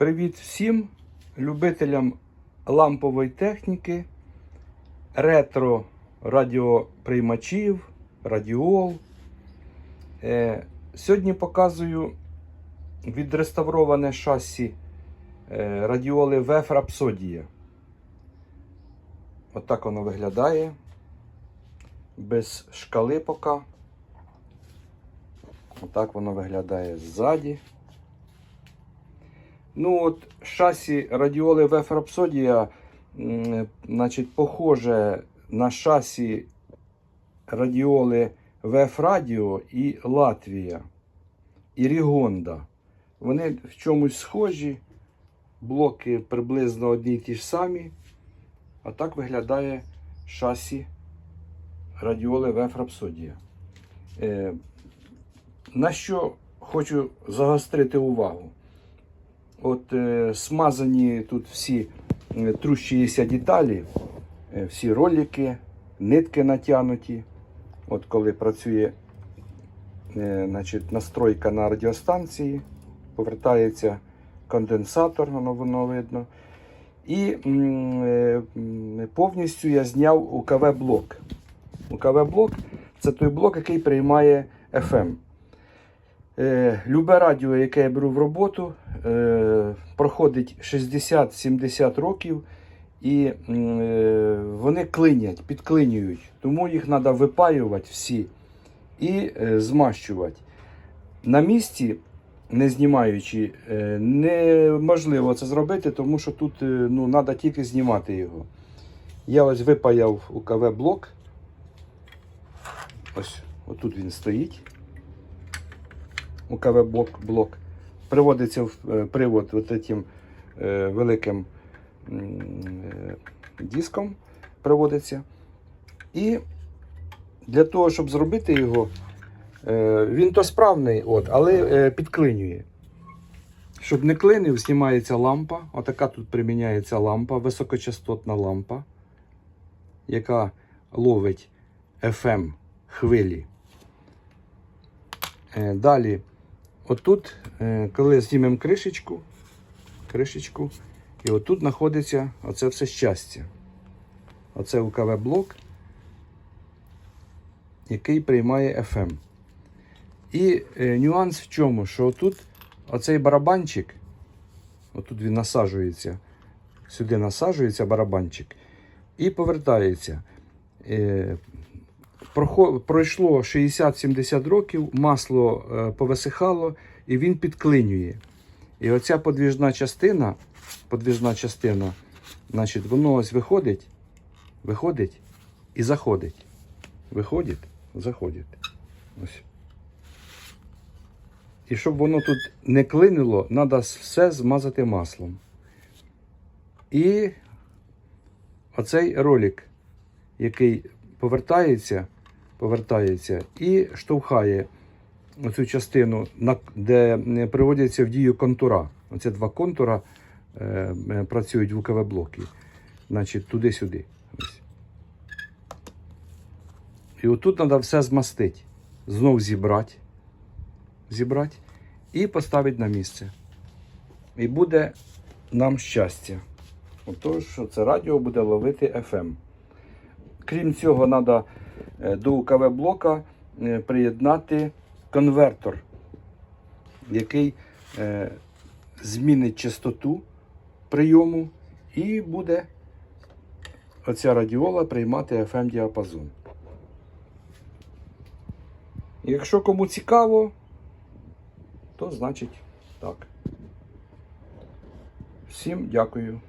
Привіт всім любителям лампової техніки, ретро радіоприймачів, радіол. Е, сьогодні показую відреставроване шасі е, радіоли VF Rhapsodia. Отак воно виглядає. Без шкали поки. Отак воно виглядає ззаді. Ну от шасі радіоли VF Rhapsodia, значить, похоже на шасі радіоли VF Radio і Латвія і Рігонда. Вони в чомусь схожі, блоки приблизно одні й ті ж самі. А так виглядає шасі радіоли VF Rhapsodia. Е, на що хочу загострити увагу? От е, смазані тут всі е, трущіся деталі, е, всі ролики, нитки натягнуті. От коли працює е, значить, настройка на радіостанції, повертається конденсатор, воно, воно видно. І е, повністю я зняв УКВ-блок. УКВ-блок це той блок, який приймає FM. Е, Любе радіо, яке я беру в роботу, е, проходить 60-70 років і е, вони клинять, підклинюють. Тому їх треба випаювати всі і е, змащувати. На місці, не знімаючи, е, неможливо це зробити, тому що тут е, ну, треба тільки знімати його. Я ось випаяв УКВ-блок. Ось отут він стоїть. УКВ блок, блок приводиться в е, привод от этим е, великим е, диском приводиться. І для того, щоб зробити його, він то справний, от, але підклинює. Щоб не клинив, знімається лампа. Отака тут приміняється лампа, високочастотна лампа, яка ловить FM хвилі. Далі, отут, е, коли знімемо кришечку, кришечку, і отут знаходиться оце все щастя. Оце УКВ-блок, який приймає FM. І е, нюанс в чому, що тут оцей барабанчик, отут він насаджується, сюди насаджується барабанчик і повертається. Пройшло 60-70 років, масло е, повисихало і він підклинює. І оця подвіжна частина, подвіжна частина, значить, воно ось виходить, виходить і заходить. Виходить, заходить. Ось. І щоб воно тут не клинило, треба все змазати маслом. І оцей ролик, який повертається, повертається і штовхає оцю частину, де е, приводяться в дію контура. Оце два контура е, е, працюють в УКВ-блокі. Значить, туди-сюди. І отут треба все змастити. Знов зібрати. Зібрати і поставити на місце. І буде нам щастя. Отож, що це радіо буде ловити FM. Крім цього, треба до УКВ-блока е, приєднати конвертор, який е, змінить частоту прийому і буде оця радіола приймати FM-діапазон. Якщо кому цікаво, то значить так. Всім дякую.